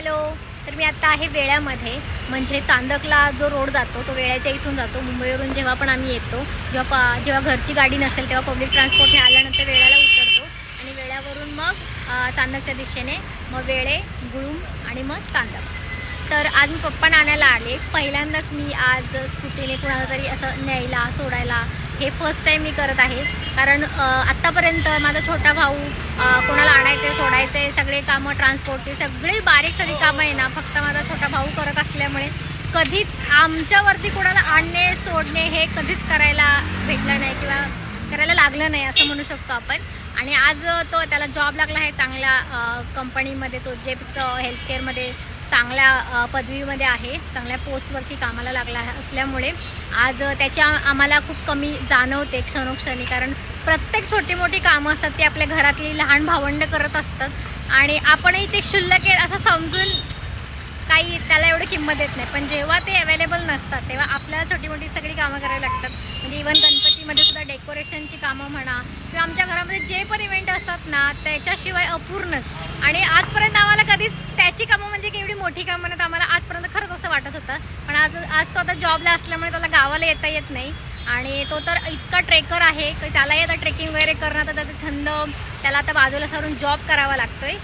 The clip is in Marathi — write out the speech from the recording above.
हॅलो. तर मी आत्ता आहे वेळ्यामध्ये. म्हणजे चांदकला जो रोड जातो तो वेळ्याच्या इथून जातो. मुंबईवरून जेव्हा पण आम्ही येतो जेव्हा पा जेव्हा घरची गाडी नसेल तेव्हा पब्लिक ट्रान्सपोर्टने आल्यानंतर वेळ्याला उतरतो. आणि वेळ्यावरून मग चांदकच्या दिशेने मग वेळे गुळूम आणि मग चांदक. तर आज मी पप्पांना आणायला आले. पहिल्यांदाच मी आज स्कूटीने कुणाला तरी असं न्यायला सोडायला हे फर्स्ट टाईम मी करत आहे. कारण आत्तापर्यंत माझा छोटा भाऊ कोणाला कोणाला आणायचे सगळे कामं ट्रान्सपोर्टची सगळी बारीक सारी कामं आहे ना. फक्त माझा छोटा भाऊ करत असल्यामुळे कधीच आमच्यावरती कोणाला आणणे सोडणे हे कधीच करायला भेटलं नाही किंवा करायला लागलं नाही असं म्हणू शकतो आपण. आणि आज तो त्याला जॉब लागला आहे चांगल्या कंपनीमध्ये तो जेप्स हेल्थकेअरमध्ये चांगल्या पदवीमध्ये आहे. चांगल्या पोस्टवरती कामाला लागला असल्यामुळे आज त्याची आम्हाला खूप कमी जाणवते क्षणोक्षणी. कारण प्रत्येक छोटी मोठी कामं असतात ती आपल्या घरातली लहान भावंड करत असतात. आणि आपणही ते क्षुल्लक असं समजून काही त्याला एवढी किंमत देत नाही. पण जेव्हा ते अवेलेबल नसतात तेव्हा आपल्याला छोटी मोठी सगळी कामं करावी लागतात. म्हणजे इवन गणपतीमध्ये सुद्धा डेकोरेशनची कामं म्हणा किंवा आमच्या घरामध्ये जे पण इव्हेंट असतात ना त्याच्याशिवाय अपूर्णच. आणि आजपर्यंत आम्हाला कधीच त्याची कामं म्हणजे की एवढी मोठी कामं नाहीत आम्हाला आजपर्यंत खरंच असं वाटत होतं. पण आज आज तो आता जॉबला असल्यामुळे त्याला गावाला येता येत नाही. आणि तो तर इतका ट्रेकर आहे की त्यालाही आता ट्रेकिंग वगैरे करणं तर त्याचा छंद त्याला आता बाजूला सारून जॉब करावा लागतोय.